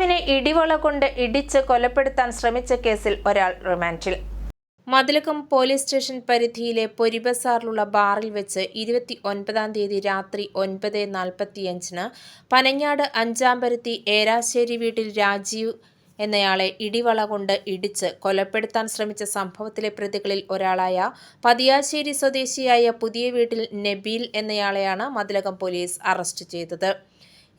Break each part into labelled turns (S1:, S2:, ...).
S1: യുവാവിനെ ഇടിവള കൊണ്ട് ഇടിച്ച് കൊലപ്പെടുത്താൻ ശ്രമിച്ച കേസിൽ ഒരാൾ റിമാൻഡിൽ. മതിലകം പോലീസ് സ്റ്റേഷൻ പരിധിയിലെ പൊരിബസാറിലുള്ള ബാറിൽ വെച്ച് ഇരുപത്തി ഒൻപതാം തീയതി രാത്രി ഒൻപത് നാൽപ്പത്തിയഞ്ചിന് പനങ്ങാട് അഞ്ചാമ്പരുത്തി ഏരാശ്ശേരി വീട്ടിൽ രാജീവ് എന്നയാളെ ഇടിവള കൊണ്ട് ഇടിച്ച് കൊലപ്പെടുത്താൻ ശ്രമിച്ച സംഭവത്തിലെ പ്രതികളിൽ ഒരാളായ പതിയാശ്ശേരി സ്വദേശിയായ പുതിയ വീട്ടിൽ നബീൽ എന്നയാളെയാണ് മതിലകം പോലീസ് അറസ്റ്റ് ചെയ്തത്.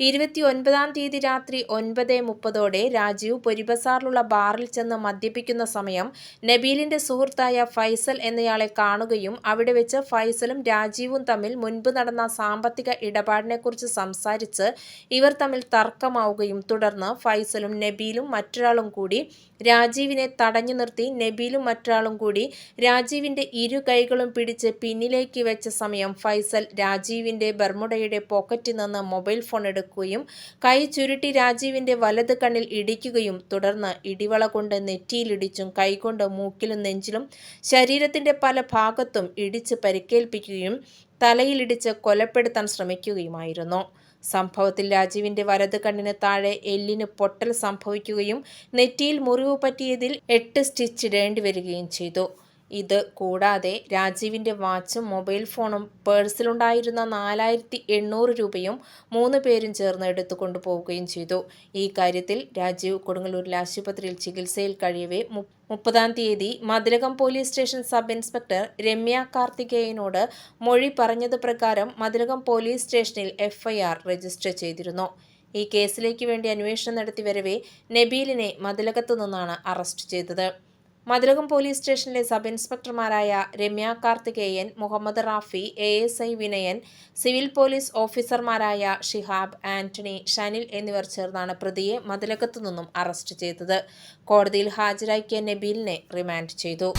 S1: ഇരുപത്തി ഒൻപതാം തീയതി രാത്രി ഒൻപത് മുപ്പതോടെ രാജീവ് പൊരിബസാറിലുള്ള ബാറിൽ ചെന്ന് മദ്യപിക്കുന്ന സമയം നബീലിന്റെ സുഹൃത്തായ ഫൈസൽ എന്നയാളെ കാണുകയും അവിടെ വെച്ച് ഫൈസലും രാജീവും തമ്മിൽ മുൻപ് നടന്ന സാമ്പത്തിക ഇടപാടിനെക്കുറിച്ച് സംസാരിച്ച് ഇവർ തമ്മിൽ തർക്കമാവുകയും തുടർന്ന് ഫൈസലും നബീലും മറ്റൊരാളും കൂടി രാജീവിനെ തടഞ്ഞു നിർത്തി നബീലും മറ്റൊരാളും കൂടി രാജീവിന്റെ ഇരു കൈകളും പിടിച്ച് പിന്നിലേക്ക് വെച്ച സമയം ഫൈസൽ രാജീവിന്റെ ബർമുടയുടെ പോക്കറ്റിൽ നിന്ന് മൊബൈൽ ഫോൺ എടുക്കുകയും കൈ ചുരുട്ടി രാജീവിന്റെ വലത് കണ്ണിൽ ഇടിക്കുകയും തുടർന്ന് ഇടിവള കൊണ്ട് നെറ്റിയിലിടിച്ചും കൈകൊണ്ട് മൂക്കിലും നെഞ്ചിലും ശരീരത്തിന്റെ പല ഭാഗത്തും ഇടിച്ച് പരിക്കേൽപ്പിക്കുകയും തലയിലിടിച്ച് കൊലപ്പെടുത്താൻ ശ്രമിക്കുകയുമായിരുന്നു. സംഭവത്തിൽ രാജീവിന്റെ വലത് കണ്ണിന് താഴെ എല്ലിന് പൊട്ടൽ സംഭവിക്കുകയും നെറ്റിയിൽ മുറിവ് പറ്റിയതിൽ എട്ട് സ്റ്റിച്ച് ഇടേണ്ടി വരികയും ചെയ്തു. ഇത് കൂടാതെ രാജീവിന്റെ വാച്ചും മൊബൈൽ ഫോണും പേഴ്സിലുണ്ടായിരുന്ന നാലായിരത്തി എണ്ണൂറ് രൂപയും മൂന്ന് പേരും ചേർന്ന് എടുത്തു കൊണ്ടുപോവുകയും ചെയ്തു. ഈ കാര്യത്തിൽ രാജീവ് കൊടുങ്ങല്ലൂരിലെ ആശുപത്രിയിൽ ചികിത്സയിൽ കഴിയവേ മുപ്പതാം തീയതി Mathilakam police station sub inspector Ramya കാർത്തികേയനോട് മൊഴി പറഞ്ഞത് പ്രകാരം മതിലകം പോലീസ് സ്റ്റേഷനിൽ എഫ്ഐആർ രജിസ്റ്റർ ചെയ്തിരുന്നു. ഈ കേസിലേക്ക് വേണ്ടി അന്വേഷണം നടത്തി വരവേ നബീലിനെ മതിലകത്തു നിന്നാണ് അറസ്റ്റ് ചെയ്തത്. മതിലകം പോലീസ് സ്റ്റേഷനിലെ sub ഇൻസ്പെക്ടർമാരായ Ramya Karthikeyan Muhammad Rafi A S I Vinayan civil police ഓഫീസർമാരായ ഷിഹാബ് ആന്റണി ഷനിൽ എന്നിവർ ചേർന്നാണ് പ്രതിയെ മതിലകത്തു നിന്നും അറസ്റ്റ് ചെയ്തത്. കോടതിയിൽ ഹാജരാക്കിയ നബീലിനെ റിമാൻഡ് ചെയ്തു.